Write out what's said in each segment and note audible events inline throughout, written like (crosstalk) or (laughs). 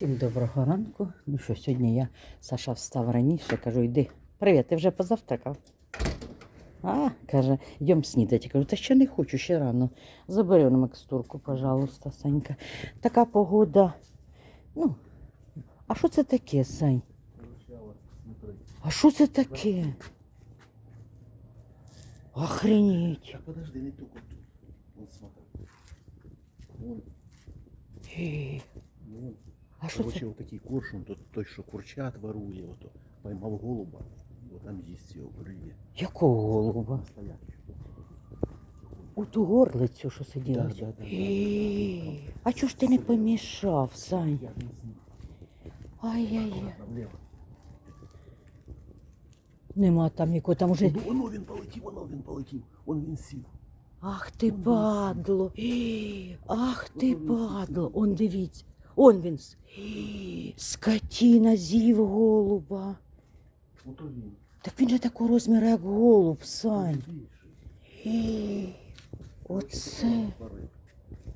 Всім доброго ранку. Ну що, сьогодні я Саша встав раніше, кажу, йди. Привіт, ти вже позавтракав? А, каже, йдемо снідати. Я кажу, та ще не хочу, ще рано. Забери на микстурку, пожалуйста, Санька. Така погода. Ну, а що це таке, Сань? А що це таке? Охренеть. А подожди, не тут. Вон смотри. А що Короче, це? вот такий коршун, тот, той, що курчат ворує, ото, поймав голуба, вот там їсть його клює. Якого голуба? У ту горлицю, що сиділа. Да, да, да. Е, А чого ж ти не помішав, Сань? Ай-яй-яй. Нема там нікого, там уже. Воно він полетів, воно він полетів. Он він сів. Ах ти падло. Е, Ах ти падло. Он дивіться. Он він. Скотіна з'їв голуба. Так він же такого розміру, як голуб, Сань. Оце.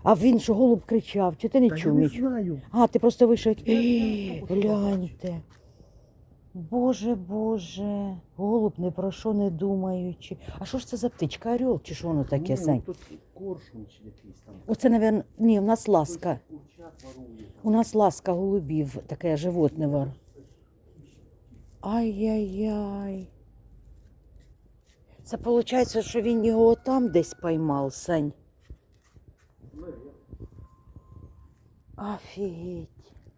А він що голуб кричав, чи ти не чув нічого? А, ти просто вийшов. «Е. Гляньте. Боже, Боже, голуб не про що не думаючи. А що ж це за птичка? Орел чи що воно таке, Ну, Сань? Тут коршун чи якийсь там. Оце, мабуть, ні, у нас ласка. Курчат ворує. У нас ласка голубів, таке животне вар. Ай-яй-яй. Це виходить, що він його там десь поймав, Сань. Офігеть.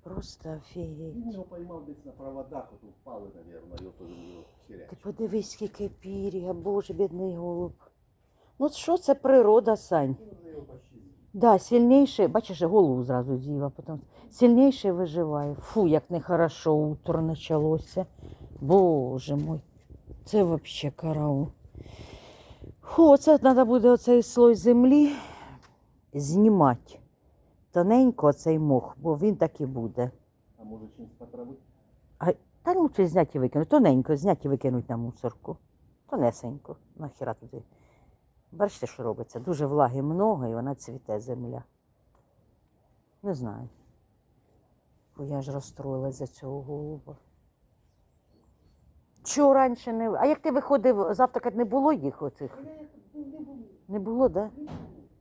Просто офігеть. Він його поймав десь на проводах, от впали, мабуть, і ото він його Ти подивись, скільки пір'я, боже, бідний голуб. Ну що це природа, Сань? Він вже його почти з'їв. Да, сильнейший, бачиш, голову зразу з'їв, а потім сильнейший виживає. Фу, як нехорошо утро почалося. Боже мой, це вообще караул. Фу, це треба буде оцей слой землі знімати. Тоненько цей мох, бо він так і буде. А може чимось потравити? Та лучше зняти і викинути. Тоненько зняти і викинути на мусорку. Тонесенько. Нахіра туди. Бачите, що робиться? Дуже влаги много і вона цвіте земля. Не знаю. Бо я ж розстроїлась за цього голуба. Чого раніше не. А як ти виходив, завтракати не було їх оцих? Не було, так? Да?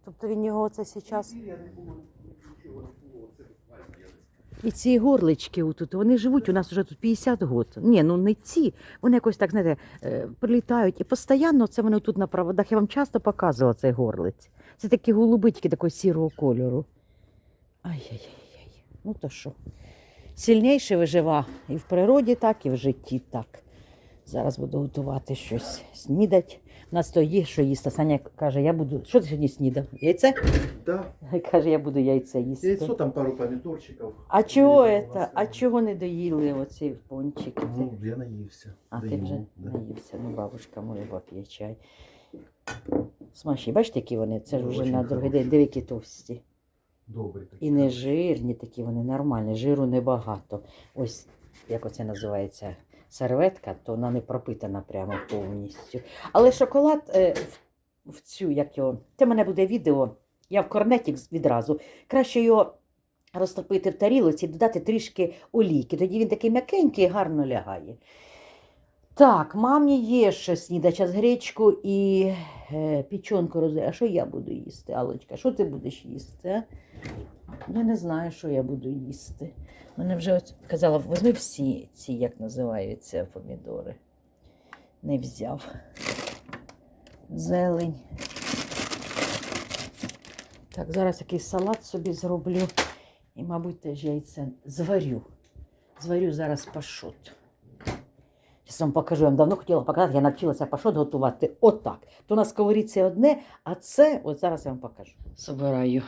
Тобто він його оце зараз. Я не було, нічого не було, це буквально я не І ці горлички отут, вони живуть у нас вже тут 50 років. Ні, ну не ці. Вони якось так, знаєте, е, прилітають. І постійно це вони тут на проводах. Я вам часто показувала цей горлиць. Це такі голубички такого сірого кольору. Ай-яй-яй. Ну то що? Сильніший вижива і в природі так, і в житті так. Зараз буду готувати щось снідать. У нас то є, що їсти. Саня каже, я буду. Що ти сьогодні снідав? Яйце? Да. (laughs) Каже, я буду яйце їсти. Яйцо, там пару помидорчиков. А чого це? А чого не доїли оці пончики? Ну, я наївся. А ти вже да. наївся. Ну, бабушка моя п'є чай. Смачні, бачите, які вони? Це ж вже на другий день. Диви, які товсті. Такий. І не жирні такі, вони нормальні, жиру небагато. Ось як оце називається серветка, то вона не пропитана прямо повністю. Але шоколад е, в, цю, як його. Це в мене буде відео. Я в корнеті відразу. Краще його розтопити в тарілоці, додати трішки олійки. Тоді він такий м'якенький і гарно лягає. Так, мамі є ще снідача з гречку і е, пічонку роз... А що я буду їсти, Алочка? Що ти будеш їсти? А? Я не знаю, що я буду їсти. Мене вже ось казала, візьми всі ці, як називаються, помідори. Не взяв. Зелень. Так, зараз якийсь салат собі зроблю. І, мабуть, теж яйце зварю. Зварю зараз пашот. Зараз вам покажу, я вам давно хотіла показати, я навчилася пашот готувати отак. То на сковорідці одне, а це, от зараз я вам покажу. Собираю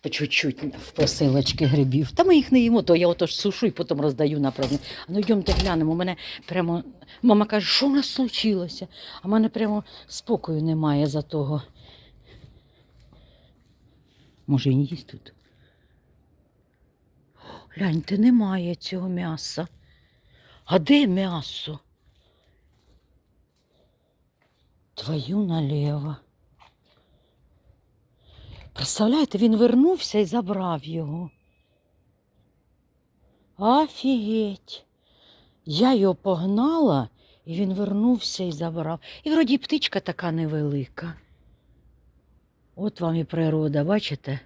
по чуть-чуть в посилочки грибів. Та ми їх не їмо, то я отож сушу і потім роздаю на праздник. А ну йдемте глянемо. У мене прямо мама каже, що в нас случилося? А в мене прямо спокою немає за того. Може, він їсть тут? Гляньте, немає цього м'яса. А де м'ясо? Твою наліво. Представляєте, він вернувся і забрав його. Офігеть. Я його погнала, і він вернувся і забрав. І вроді птичка така невелика. От вам і природа, бачите?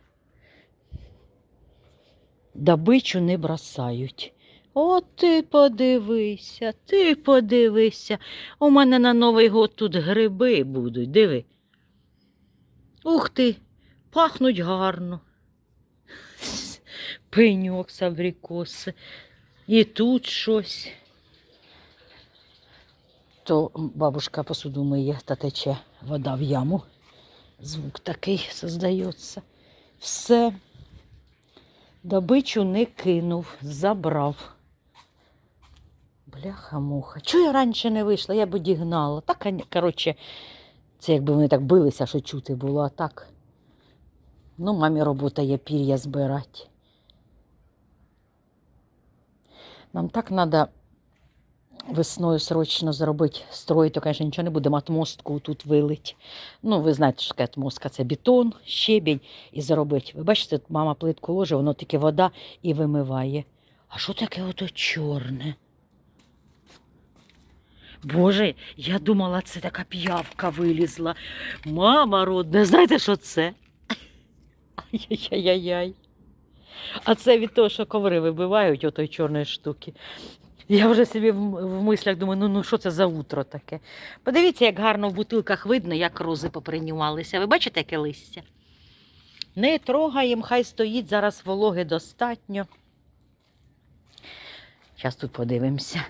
Добичу не бросають. От ти подивися, ти подивися. У мене на Новий год тут гриби будуть, диви. Ух ти, пахнуть гарно. Пеньок з. І тут щось. То бабушка посуду миє та тече вода в яму. Звук такий создається. Все. Добичу не кинув, забрав. Бляха-муха. Чого я раніше не вийшла? Я б одігнала. Так, коротше, це якби вони так билися, що чути було, а так. Ну, мамі робота є пір'я збирати. Нам так треба весною срочно зробити строй, то, звісно, нічого не буде, матмостку тут вилить. Ну, ви знаєте, що таке мостка це бетон, щебінь і зробити. Ви бачите, тут мама плитку ложе, воно тільки вода і вимиває. А що таке ото чорне? Боже, я думала, це така п'явка вилізла. Мама родна, знаєте, що це? Ай-яй-яй-яй. А це від того, що коври вибивають отої чорної штуки. Я вже собі в, мислях думаю, ну, ну що це за утро таке. Подивіться, як гарно в бутилках видно, як рози попринювалися. Ви бачите, яке листя? Не трогаємо, хай стоїть, зараз вологи достатньо. Зараз тут подивимося.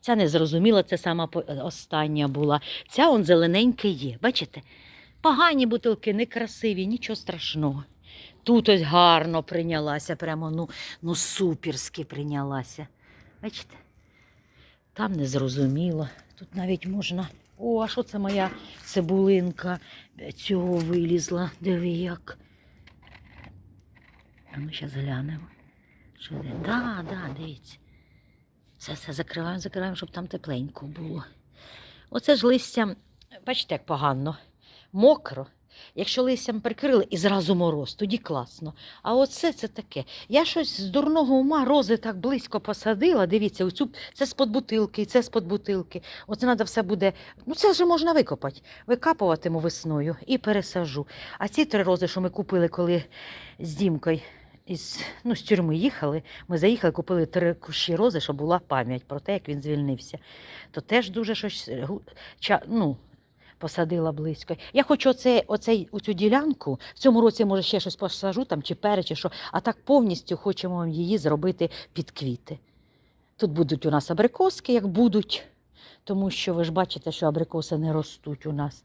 Ця не зрозуміла, це сама остання була. Ця он зелененька є. Бачите? Погані бутилки, некрасиві, нічого страшного. Тут ось гарно прийнялася, прямо ну, ну суперськи прийнялася. Бачите? Там не зрозуміло. Тут навіть можна. О, а що це моя цибулинка цього вилізла? Диви як. А ми зараз глянемо. Що де? Да, да, дивіться. Все, все закриваємо, закриваємо, щоб там тепленько було. Оце ж листям, бачите, як погано. Мокро. Якщо листям прикрили і зразу мороз, тоді класно. А оце це таке. Я щось з дурного ума рози так близько посадила. Дивіться, оцю, це з-под бутилки, це з-под бутилки. Оце треба все буде. Ну це вже можна викопати. Викапуватиму весною і пересажу. А ці три рози, що ми купили, коли з Дімкою із, ну, з тюрми їхали, ми заїхали, купили три кущі рози, щоб була пам'ять про те, як він звільнився. То теж дуже щось е, ну, посадила близько. Я хочу оце, оцей, оцю ділянку, в цьому році, може, ще щось посажу, там, чи перець, чи що, а так повністю хочемо її зробити під квіти. Тут будуть у нас абрикоски, як будуть, тому що ви ж бачите, що абрикоси не ростуть у нас.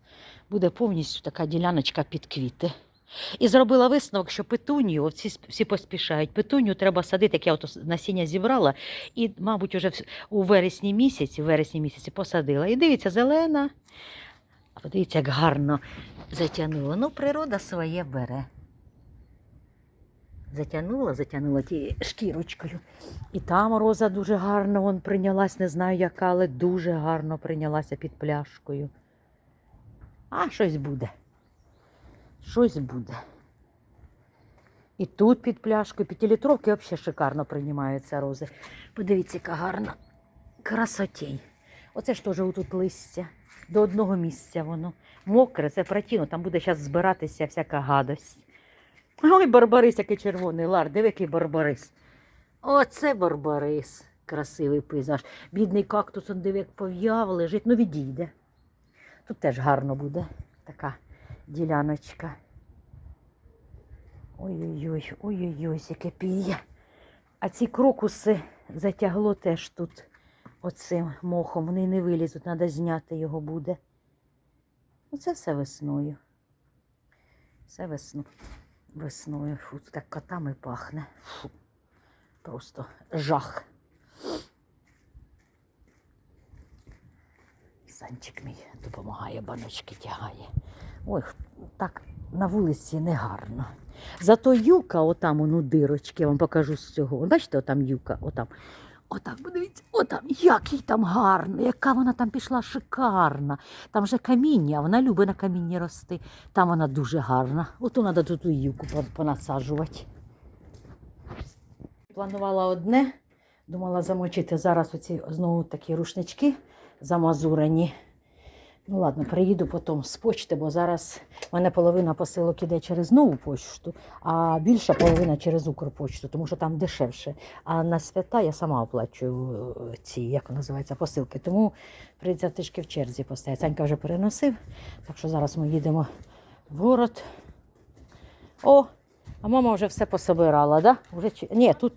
Буде повністю така діляночка під квіти. І зробила висновок, що петунію, всі, всі поспішають. Петунію треба садити, як я от насіння зібрала, і, мабуть, уже у вересні місяці, вересні місяці посадила. І дивіться, зелена. Подивіться, як гарно затягнула. Ну, природа своє бере. Затягнула, затягнула тією шкірочкою. І там роза дуже гарно вон прийнялась, не знаю яка, але дуже гарно прийнялася під пляшкою. А щось буде. Щось буде. І тут під пляшкою, п'ятилітровки взагалі шикарно приймаються рози. Подивіться, яка гарна красотень. Оце ж теж отут листя. До одного місця воно. Мокре, це противно, там буде зараз збиратися всяка гадость. Ой, барбарис, який червоний лар, диви, який барбарис. Оце барбарис. Красивий пейзаж. Бідний кактус, он диви, як пов'яв, лежить, ну відійде. Тут теж гарно буде така діляночка. Ой-ой-ой, ой-ой-ой, яке піє. А ці крокуси затягло теж тут оцим мохом. Вони не вилізуть, треба зняти його буде. Оце все весною. Все весно. Весною. Фу, так котами пахне. Фу. Просто жах. Санчик мій допомагає, баночки тягає. Ой, так на вулиці негарно. Зато юка, отам воно дирочки, я вам покажу з цього. Бачите, отам юка, отам. Отак, подивіться, отам, як там гарно, яка вона там пішла шикарна. Там вже каміння, вона любить на камінні рости. Там вона дуже гарна. Ото треба тут пон- понасаджувати. планувала одне, думала замочити зараз оці знову такі рушнички замазурені. Ну ладно, приїду потім з почти, бо зараз в мене половина посилок іде через нову почту, а більша половина через Укрпочту, тому що там дешевше. А на свята я сама оплачую е, ці, як називається, посилки. Тому прийдеться трішки в черзі постояти. Санька вже переносив, так що зараз ми їдемо в город. О, а мама вже все пособирала, да? Уже, чи- ні, тут,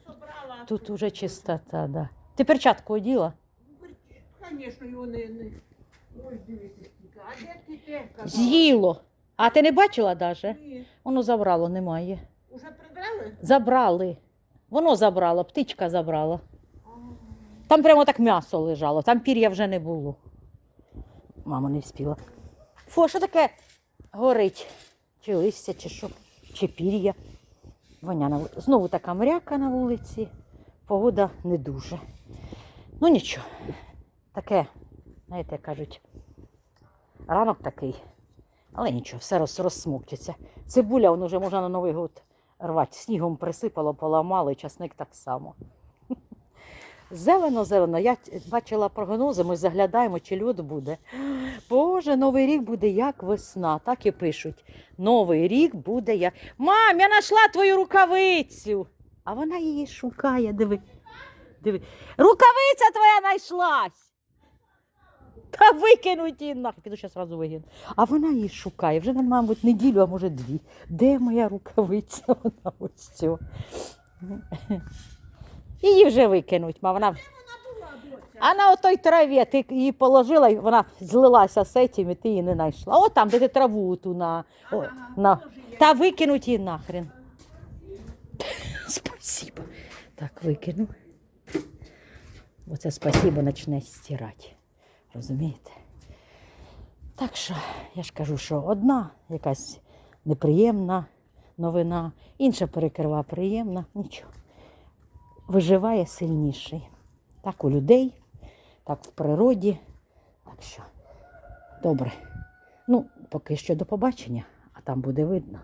тут уже чистота, да. Ти перчатку оділа? Звісно, його не... З'їло. А ти не бачила даже? Ні. Воно забрало, немає. Уже прибрали? Забрали. Воно забрало, птичка забрала. Там прямо так м'ясо лежало, там пір'я вже не було. Мама не вспіла. Фу, а що таке горить? Чи листя, чи що, чи пір'я. Воня на вулиці. Знову така мряка на вулиці. Погода не дуже. Ну нічого. Таке, знаєте, як кажуть, ранок такий. Але нічого, все роз, розсмоктиться. Цибуля, воно вже можна на Новий год рвати. Снігом присипало, поламало, і часник так само. Зелено, зелено. Я бачила прогнози, ми заглядаємо, чи льод буде. Боже, новий рік буде як весна, так і пишуть. Новий рік буде як. Мам, я знайшла твою рукавицю. А вона її шукає, диви. диви. Рукавиця твоя знайшлась. Та викинуть її нахер. Піду зараз одразу викину. А вона її шукає. Вже, мабуть, неділю, а може дві. Де моя рукавиця? (laughs) Вона ось цього. Її вже викинуть, ма вона. А на отой траві ти її положила, і вона злилася з цим, і ти її не знайшла. О, там, де ти траву ту на. О, на. Та викинуть її нахрен. (laughs) Спасибо. Так, викину. Оце спасибо почне стирати. Розумієте? Так що, я ж кажу, що одна якась неприємна новина, інша перекрива приємна, нічого. Виживає сильніший. Так у людей, так в природі. Так що, добре. Ну, поки що до побачення, а там буде видно.